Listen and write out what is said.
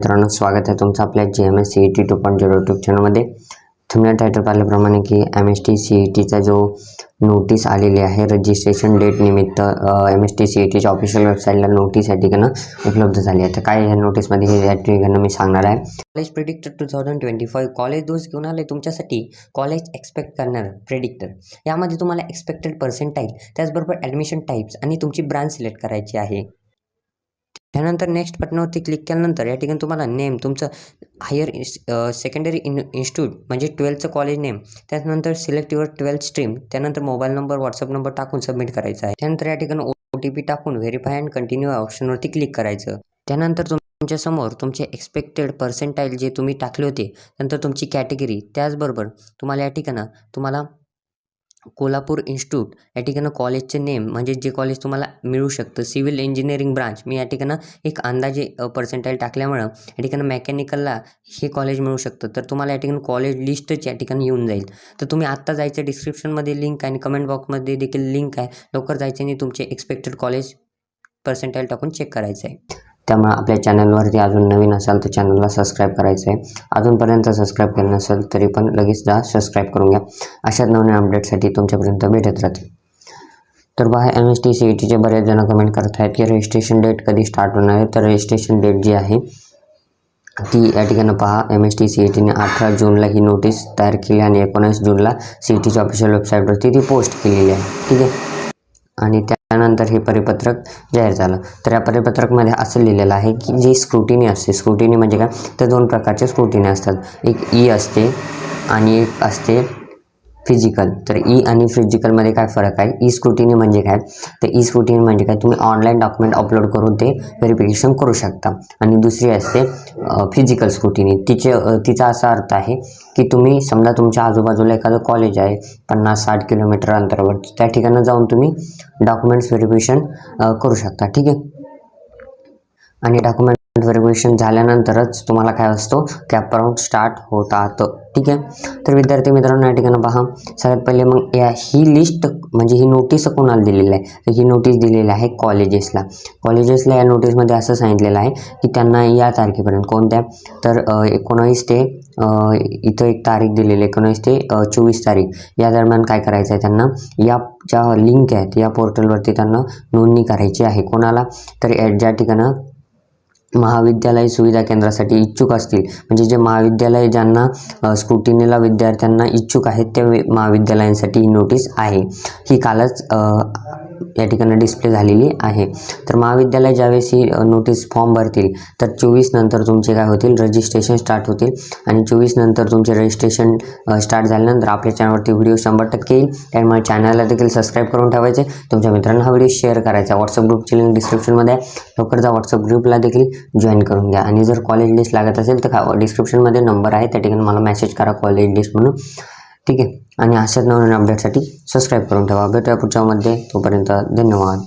मित्रांनो स्वागत आहे तुमचं आपल्या G M S C E T two point zero YouTube चॅनलमध्ये तुम्ही टायटल पाहिल्याप्रमाणे की M S T C E टीचा जो नोटीस आलेली आहे रजिस्ट्रेशन डेट निमित्त M S T C E टीच्या ऑफिशियल वेबसाईटला नोटीस या ठिकाणं उपलब्ध झाली आहे. तर काय या नोटीसमध्ये हे या ठिकाणी मी सांगणार आहे. College predictor two thousand twenty five college दोष घेऊन आले तुमच्यासाठी कॉलेज एक्सपेक्ट करणार प्रेडिक्टर यामध्ये तुम्हाला एक्सपेक्टेड पर्सेंटाईल त्याचबरोबर ॲडमिशन टाईप्स आणि तुमची ब्रांच सिलेक्ट करायची आहे. त्यानंतर नेक्स्ट बटनावरती क्लिक केल्यानंतर या ठिकाणी तुम्हाला नेम तुमचं हायर सेकंडरी इन इन्स्टिट्यूट म्हणजे ट्वेल्थचं कॉलेज नेम त्यानंतर सिलेक्ट युअर ट्वेल्थ स्ट्रीम त्यानंतर मोबाईल नंबर व्हॉट्सअप नंबर टाकून सबमिट करायचा आहे. त्यानंतर या ठिकाणी ओ टी पी टाकून व्हेरीफाय अँड कंटिन्यू ऑप्शनवरती क्लिक करायचं. त्यानंतर तुमच्यासमोर तुमचे एक्सपेक्टेड पर्सेंटाईल जे तुम्ही टाकले होते नंतर तुमची कॅटेगरी त्याचबरोबर तुम्हाला या ठिकाणं तुम्हाला कोल्हापूर इन्स्टिट्यूट या ठिकाणं कॉलेजचे नेम म्हणजे जे कॉलेज तुम्हाला मिळू शकतं. Civil engineering branch. मी या ठिकाणं एक अंदाजे पर्सेंटाईल टाकल्यामुळं या ठिकाणं मेकॅनिकलला हे कॉलेज मिळू शकतं. तर तुम्हाला या ठिकाणी कॉलेज लिस्टच या ठिकाणी येऊन जाईल. तर तुम्ही आत्ता जायचं डिस्क्रिप्शनमध्ये लिंक आहे आणि कमेंट बॉक्समध्ये देखील लिंक आहे. लवकर जायचं आणि तुमचे एक्सपेक्टेड कॉलेज पर्सेंटाईल टाकून चेक करायचं आहे. त्यामुळे आपल्या चॅनलवरती अजून नवीन असाल तर चॅनलला सबस्क्राईब करायचं आहे अजूनपर्यंत सबस्क्राईब केलं नसेल तरी पण लगेच जा सबस्क्राईब करून घ्या. अशाच नवीन अपडेटसाठी तुमच्यापर्यंत भेटत राहतील. तर बघा M S T C E टीचे बरेच जण कमेंट करत आहेत की रजिस्ट्रेशन डेट कधी स्टार्ट होणार आहे? तर रजिस्ट्रेशन डेट जी आहे ती या ठिकाणी पहा. M S T C E टीने अठरा जूनला ही नोटीस तयार केली आणि एकोणीस जूनला सी ई टीच्या ऑफिशियल वेबसाईटवरती ती पोस्ट केलेली आहे. ठीक आहे? आणि त्यानंतर हे परिपत्रक जाहीर झालं. तर या परिपत्रकमध्ये असं लिहिलेलं आहे की जी स्क्रुटिनी असते स्क्रुटिनी म्हणजे काय? तर दोन प्रकारचे स्क्रुटिनी असतात. एक ई असते आणि एक असते फिजिकल तर ई आणि फिजिकलमध्ये काय फरक आहे? ई स्क्रुटिनी म्हणजे काय? तर ई स्क्रुटिनी म्हणजे काय? तुम्ही ऑनलाईन डॉक्युमेंट अपलोड करून ते व्हेरिफिकेशन करू शकता. आणि दुसरी असते फिजिकल स्क्रुटिनी तिचे तिचा असा अर्थ आहे की तुम्ही समजा तुमच्या आजूबाजूला एखादं कॉलेज आहे पन्नास साठ किलोमीटर अंतरावर त्या ठिकाणी जाऊन तुम्ही डॉक्युमेंट्स व्हेरिफिकेशन करू शकता. ठीक आहे? आणि डॉक्युमेंट व्हेरिफिकेशन झाल्यानंतरच तुम्हाला काय असतो? कॅप राऊंड स्टार्ट होतात. ठीक आहे? तर विद्यार्थी मित्रांनो या ठिकाणी पहा. सगळ्यात पहिले मग या ही लिस्ट म्हणजे ही नोटीस कोणाला दिलेली आहे? तर ही नोटीस दिलेली आहे कॉलेजेसला कॉलेजेसला या नोटीसमध्ये असं सांगितलेलं आहे की त्यांना या तारखेपर्यंत कोणत्या? तर एकोणावीस ते इथं एक तारीख दिलेली आहे. एकोणावीस ते चोवीस तारीख. या दरम्यान काय करायचं आहे त्यांना? या ज्या लिंक आहेत या पोर्टलवरती त्यांना नोंदणी करायची आहे कोणाला? तर ज्या ठिकाणं महाविद्यालय सुविधा केंद्रासाठी इच्छुक असतील. म्हणजे जे महाविद्यालय ज्यांना अ, स्क्रुटिनीला विद्यार्थ्यांना इच्छुक आहेत त्या महाविद्यालयांसाठी ही नोटीस आहे. ही कालच या ठिकाणी डिस्प्ले झालेली आहे. तर महाविद्यालय ज्यावेळेस ही नोटीस फॉर्म भरतील तर चोवीस नंतर तुमचे काय होतील? रजिस्ट्रेशन स्टार्ट होतील. आणि चोवीस नंतर तुमचे रजिस्ट्रेशन स्टार्ट झाल्यानंतर आपल्या चॅनलवरती व्हिडिओ शंभर टक्के येईल. त्यामुळे चॅनलला देखील सबस्क्राईब करून ठेवायचे. तुमच्या मित्रांना हा व्हिडिओ शेअर करायचा. व्हॉट्सअप ग्रुपची लिंक डिस्क्रिप्शनमध्ये आहे. लवकर जा व्हॉट्सअप ग्रुपला देखील जॉईन करून घ्या. आणि जर कॉलेज लिस्ट लागत असेल तर डिस्क्रिप्शनमध्ये नंबर आहे. त्या ठिकाणी मला मेसेज करा कॉलेज लिस्ट म्हणून. ठीक आहे. आणि अशाच नवीन अपडेटसाठी सबस्क्राईब करून ठेवा. भेटूया पुढच्यामध्ये तोपर्यंत धन्यवाद.